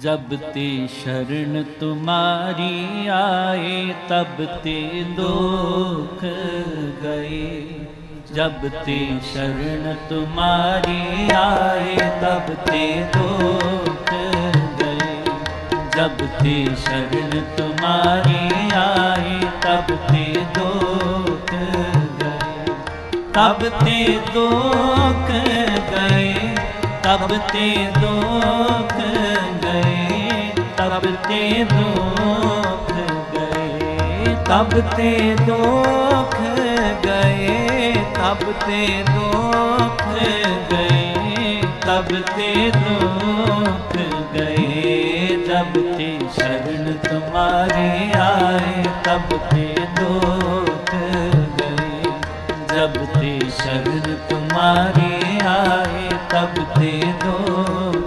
जब ते शरण तुम्हारी आए तब ते दुख गए जब ते शरण तुम्हारी आए तब ते दुख गए जब ते शरण तुम्हारी आए तब ते दुख गए तब ते दुख गए तब ते दुख गए ਤਬ ਤੇ ਦੁੱਖ ਗਏ, ਤਬ ਤੇ ਦੁੱਖ ਗਏ, ਤਬ ਤੇ ਦੁੱਖ ਗਏ, ਤਬ ਤੇ ਦੁੱਖ ਗਏ, ਜਬ ਤੇ ਸ਼ਰਨ ਤੁਮਾਰੀ ਆਏ, ਤਬ ਤੇ ਦੁੱਖ ਗਏ। ਜਬ ਤੇ ਸ਼ਰਨ ਤੁਮਾਰੀ ਆਏ, ਤਬ ਤੇ ਦੁੱਖ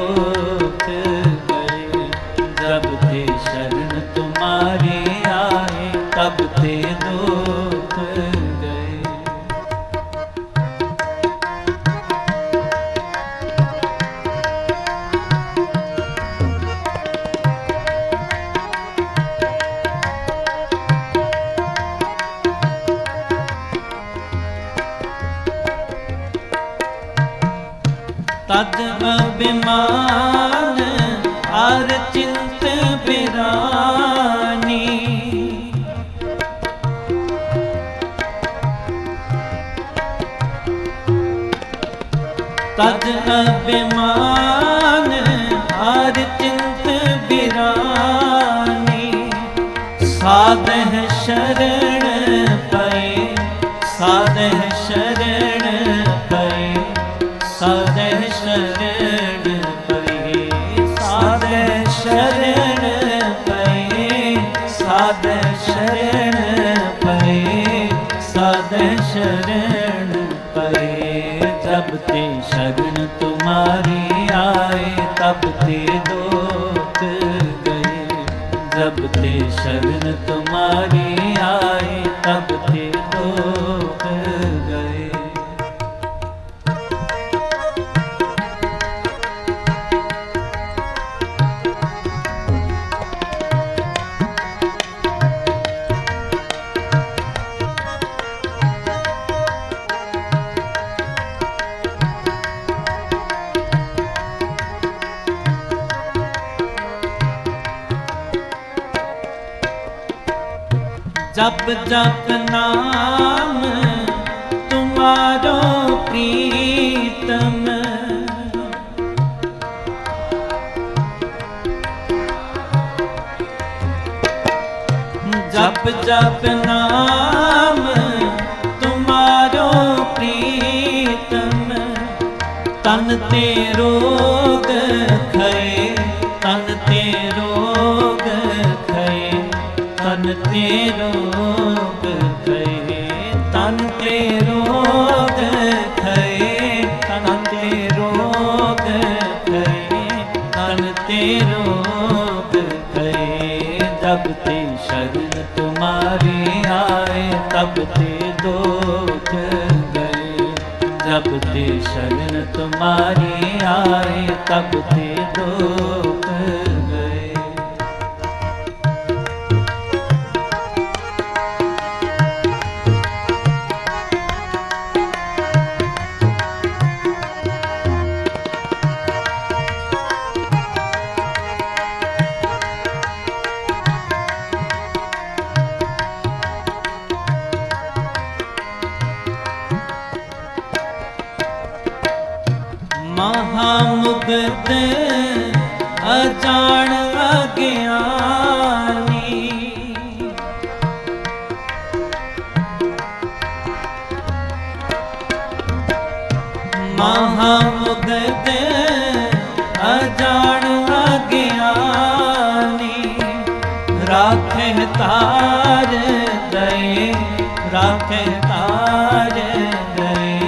ਤਦ ਅਭਿਮਾਨ ਅਰ ਚਿੰਤ ਬਿਰਾਨੀ। ਸਾਧਹ ਸ਼ਰਣ ਪਏ ਸਾਧਹ ਸ਼ਰਣ ਪਏ ਸਾਧਹ ਸ਼ਰਣ ਪਏ ਸਾਧਹ ਸ਼ਰਣ ਪਏ ਸਾਧਹ ਸ਼ਰਣ ਪਏ ਸਾਧਹ ਸ਼ਰਣ ਪਏ तब ते शगन तुम्हारी आए तब ते दोख गए जब ते शगन तुम्हारी आए तब ते दोख ਜਪ ਜਪ ਨਾਮ ਤੁਮਾਰੋ ਪ੍ਰੀਤਮ। ਜਪ ਜਪ ਨਾਮ ਤੁਮਾਰੋ ਪ੍ਰੀਤਮ। ਤਨ ਤੇ ਰੋਗ जब ते शरण तुम्हारी आए तब ते दुख गए जब ते शरण तुम्हारी आए तब ते दुख ਤੇ ਅਚਾਨ ਅਗਿਆਨੀ। ਮਹਾ ਮੁਦ ਤੇ ਤਾਰ ਦਏ ਰਾਖੇ ਤਾਰ ਦਏ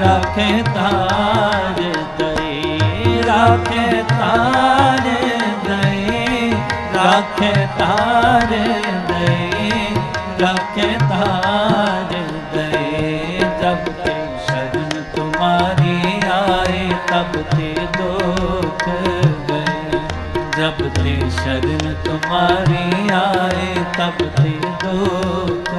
ਰਾਖੇ ਤਾਰ ਤਾਰ ਦਏ ਰੱਖੇ ਤਾਰ ਦਏ ਰੱਖੇ ਤਾਰ ਦਏ ਜਬ ਤੇ ਸ਼ਰਨ ਤੁਮਾਰੀ ਆਏ, ਤਬ ਤੇ ਦੁੱਖ ਗਏ। ਜਬ ਤੇ ਸ਼ਰਨ ਤੁਮਾਰੀ ਆਏ, ਤਬ ਤੇ ਦੁੱਖ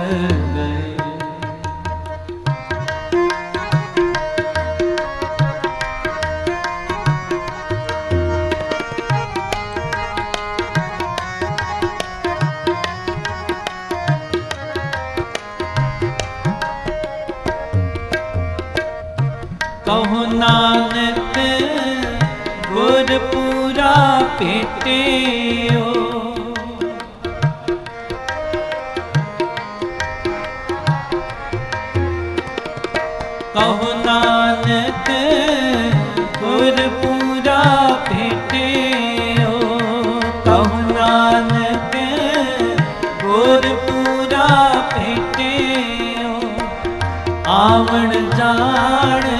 ਗੁਰਪੂਰਾ ਭੇਟਿਓ ਕਹੋ ਨਾਨਕ ਗੁਰਪੂਰਾ ਭੇਟਿਓ ਕਹੋ ਨਾਨਕ ਗੁਰਪੂਰਾ ਭੇਟਿਓ ਆਵਣ ਜਾਣ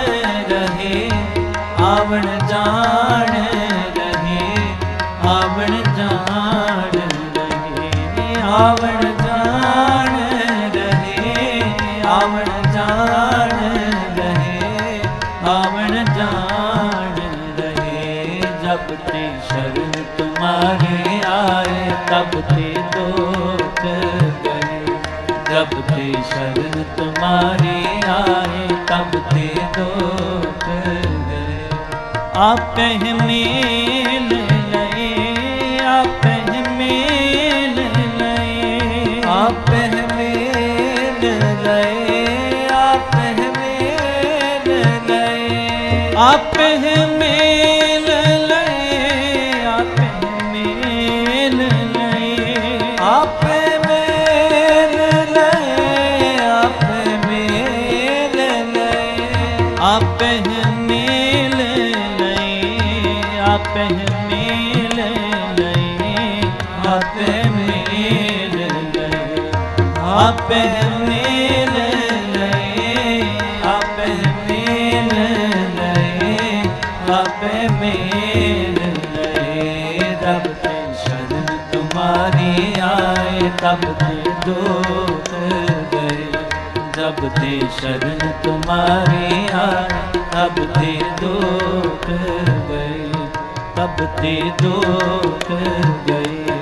ਆਵਣ ਜਾਣ ਰਹੇ ਜਾਣ ਰਹੇ, ਆਵਣ ਜਬ ਤੇ ਸ਼ਰਨ ਤੁਮਾਰੇ ਆਏ ਤਬ ਤੇ ਗਏ। ਜਬ ਤੇ ਸ਼ਰਨ ਤੁਮਾਰੇ ਆਏ ਤਬ ਤੇ ਗਏ। ਆਪ ਮੇਨ ਲਏ ਆਪਹਿ ਲਏ ਆਪਹਿ ਲਏ ਆਪਹਿ ਮੇਨ ਲਏ ਆਪਹਿ ਲਏ ਆਪਹਿ ਲਏ ਆਪਹਿ तब ते दुख गए जब ते शरण तुम्हारी आए तब ते दुख गए तब ते दुख गए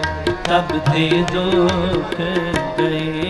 तब ते दुख गए